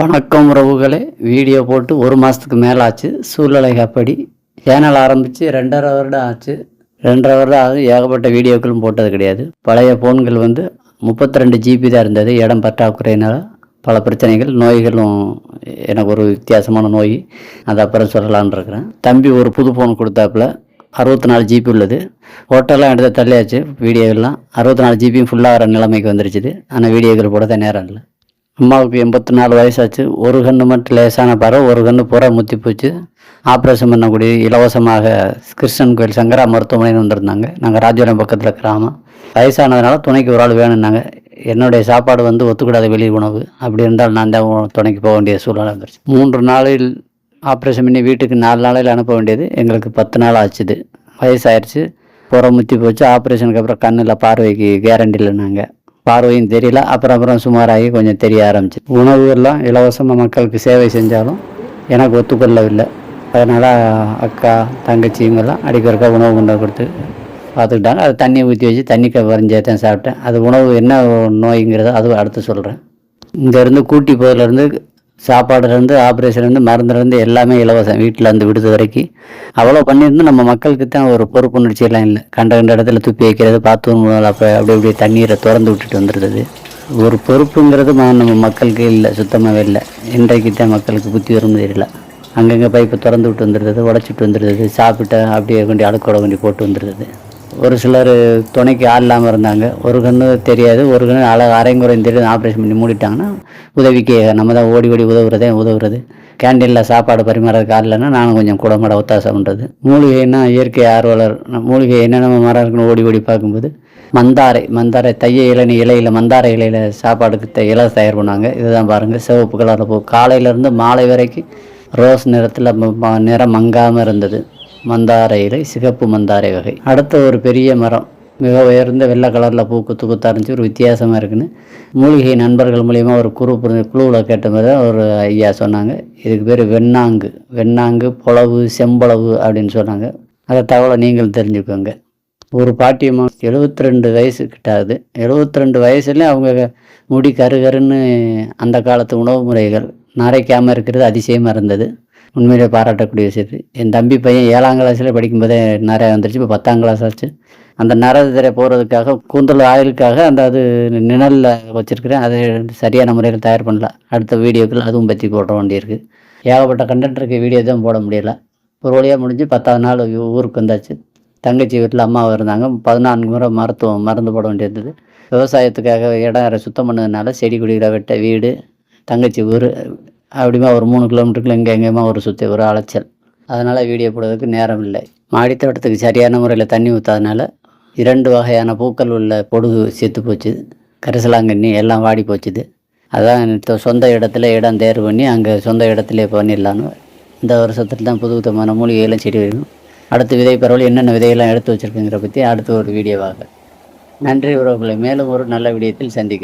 வணக்கம் உறவுகளே. வீடியோ போட்டு ஒரு மாதத்துக்கு மேலே ஆச்சு சூழ்நிலை அப்படி. சேனல் ஆரம்பித்து ரெண்டரை வருடம் ஆச்சு. ரெண்டரை வருடம் ஆகுது. ஏகப்பட்ட வீடியோக்களும் போட்டது கிடையாது. பழைய ஃபோன்கள் வந்து முப்பத்தி ரெண்டு ஜிபி தான் இருந்தது. இடம் பற்றாக்குறையினால் பல பிரச்சனைகள் நோய்களும் எனக்கு ஒரு வித்தியாசமான நோய். அது அப்புறம் சொல்லலான் இருக்கிறேன். தம்பி ஒரு புது ஃபோன் கொடுத்தாப்புல. அறுபத்தி நாலு ஜிபி உள்ளது. ஹோட்டல்லாம் எடுத்து தள்ளியாச்சு வீடியோகள்லாம். அறுபத்தி நாலு ஜிபியும் ஃபுல்லாகிற நிலைமைக்கு வந்துருச்சுது. ஆனால் வீடியோக்கள் போட தான் நேரம் இல்லை. அம்மாவுக்கு எண்பத்தி நாலு வயசாச்சு. ஒரு கண்ணு மட்டும் லேசான பறவை ஒரு கண்ணு பூரா முத்தி போச்சு. ஆப்ரேஷன் பண்ணக்கூடிய இலவசமாக கிருஷ்ணன் கோயில் சங்கரா மருத்துவமனைன்னு வந்திருந்தாங்க. நாங்கள் ராஜபுரம் பக்கத்தில் கிராமம். வயசானதுனால துணைக்கு ஒரு ஆள் வேணும்னாங்க. என்னுடைய சாப்பாடு வந்து ஒத்துக்கூடாத வெளி உணவு. அப்படி இருந்தால் நான் தான் துணைக்கு போக வேண்டிய சூழ்நிலை வந்துருச்சு. மூன்று நாளில் ஆப்ரேஷன் பண்ணி வீட்டுக்கு நாலு நாளையில் அனுப்ப வேண்டியது எங்களுக்கு பத்து நாள் ஆச்சுது. வயசாயிருச்சு. புறம் முத்தி போச்சு. ஆப்ரேஷனுக்கு அப்புறம் கண்ணில் பார்வைக்கு கேரண்டி நாங்கள் பார்வையும் தெரியல. அப்புறம் அப்புறம் சுமாராகி கொஞ்சம் தெரிய ஆரம்பிச்சு உணவு எல்லாம் இலவசமாக மக்களுக்கு சேவை செஞ்சாலும் எனக்கு ஒத்துக்கொள்ளவில்லை. அதனால் அக்கா தங்கச்சி இவங்கெல்லாம் அடிக்கொருக்கா உணவு கொண்டு கொடுத்து பார்த்துக்கிட்டாங்க. அது தண்ணி ஊற்றி வச்சு தண்ணி வரைஞ்சே தான் சாப்பிட்டேன். அது உணவு என்ன நோய்ங்கிறத அது அடுத்து சொல்கிறேன் இங்கேருந்து கூட்டி போதிலேருந்து சாப்பாடுலேருந்து ஆப்ரேஷன்லேருந்து மருந்துலேருந்து எல்லாமே இலவசம். வீட்டில் வந்து விடுது வரைக்கும். அவ்வளோ பண்ணியிருந்து நம்ம மக்களுக்கு தான் ஒரு பொறுப்புணர்ச்சியெல்லாம் இல்லை. கண்ட கண்ட இடத்துல துப்பி வைக்கிறது பாத்ரூம் அப்போ அப்படி இப்படி தண்ணீரை திறந்து விட்டுட்டு வந்துடுறது. ஒரு பொறுப்புங்கிறது நம்ம மக்களுக்கு இல்லை சுத்தமாகவே இல்லை. இன்றைக்கு தான் மக்களுக்கு புத்தி வரும் தெரியல. அங்கங்கே பைப்பை திறந்து விட்டு வந்துடுறது உடச்சிட்டு வந்துடுறது சாப்பிட்டா அப்படியே கொண்டு அடுக்கோட கொண்டு போட்டு வந்துடுறது. ஒரு சிலர் துணைக்கு ஆள் இல்லாமல் இருந்தாங்க. ஒரு கண்ணு தெரியாது ஒரு கண்ணு அழ அரைங்குறையும் தெரியுது ஆப்ரேஷன் பண்ணி மூடிட்டாங்கன்னா உதவிக்கு நம்ம தான் ஓடி ஓடி உதவுறதே உதவுறது. கேண்டீனில் சாப்பாடு பரிமாறதுக்கு ஆள் இல்லைன்னா நானும் கொஞ்சம் கூட மாட ஒத்தாசம் பண்ணுறது மூலிகைன்னா இயற்கை ஆர்வலர் மூலிகை என்னென்ன மரம் இருக்குன்னு ஓடி ஓடி பார்க்கும்போது மந்தாரை மந்தாரை தைய இளநி இலையில் மந்தாரை இலையில் சாப்பாடுக்கு த இலை தயார் பண்ணாங்க இதுதான் பாருங்கள் சிவப்பு கலரில் பூ காலையிலேருந்து மாலை வரைக்கும் ரோஸ் நிறத்தில் நிறம் மங்காமல் இருந்தது. மந்தாரை இலை சிகப்பு மந்தாரை வகை. அடுத்த ஒரு பெரிய மரம் மிக உயர்ந்த வெள்ளை கலரில் பூ குத்து குத்தா ஒரு வித்தியாசமாக இருக்குன்னு. மூலிகை நண்பர்கள் மூலியமாக ஒரு குரு குழுவில் கேட்ட மாதிரி தான் ஒரு ஐயா சொன்னாங்க. இதுக்கு பேர் வெண்ணாங்கு. வெண்ணாங்கு புலவு செம்பளவு அப்படின்னு சொன்னாங்க. அதை தகவலை நீங்கள் தெரிஞ்சுக்கோங்க. ஒரு பாட்டியம்மா எழுபத்தி ரெண்டு வயசு கிட்டாது எழுபத்தி ரெண்டு வயசுலேயும் அவங்க முடி கரு கருன்னு அந்த காலத்து உணவு முறைகள் நரைக்காமல் இருக்கிறது அதிசயமாக இருந்தது. உண்மையிலே பாராட்டக்கூடிய விஷயத்து. என் தம்பி பையன் ஏழாம் கிளாஸில் படிக்கும்போதே நிறைய வந்துருச்சு இப்போ பத்தாம் கிளாஸ் ஆச்சு. அந்த நரதிரை போகிறதுக்காக கூந்தல் ஆயிலுக்காக அந்த அது நிழலில் வச்சுருக்கிறேன். அதை சரியான முறையில் தயார் பண்ணல. அடுத்த வீடியோக்கள் அதுவும் பற்றி போட வேண்டியிருக்கு ஏகப்பட்ட கண்டென்ட் இருக்க வீடியோ தான் போட முடியல. ஒரு வழியாக முடிஞ்சு பத்தாவது நாள் ஊருக்கு வந்தாச்சு. தங்கச்சி வீட்டில் அம்மா இருந்தாங்க. பதினான்கு முறை மருத்துவம் மருந்து போட வேண்டியிருந்தது விவசாயத்துக்காக இடம் சுத்தம் பண்ணதுனால செடி கொடிகளை வெட்ட வீடு தங்கச்சி ஊர் அப்படிமா ஒரு மூணு கிலோமீட்டருக்குள்ள எங்கே எங்கேயுமா ஒரு சுற்றி ஒரு அலைச்சல். அதனால் வீடியோ போடுறதுக்கு நேரம் இல்லை மாடித்தோட்டத்துக்கு சரியான முறையில் தண்ணி ஊற்றாதனால இரண்டு வகையான பூக்கள் உள்ள பொடுகு செத்து போச்சு. கரிசலாங்கண்ணி எல்லாம் வாடி போச்சுது. அதான் இப்போ சொந்த இடத்துல இடம் தேர்வு பண்ணி அங்கே சொந்த இடத்துல பண்ணிடலான்னு இந்த வருஷத்தில் தான் புது விதமான மூலிகைகளும் செடி வைக்கணும் அடுத்து விதை பரவல் என்னென்ன விதையெல்லாம் எடுத்து வச்சுருக்குங்கிற பற்றி அடுத்த ஒரு வீடியோவாக. நன்றி உறவுகளை. மேலும் ஒரு நல்ல விடயத்தில் சந்திக்கிறேன்.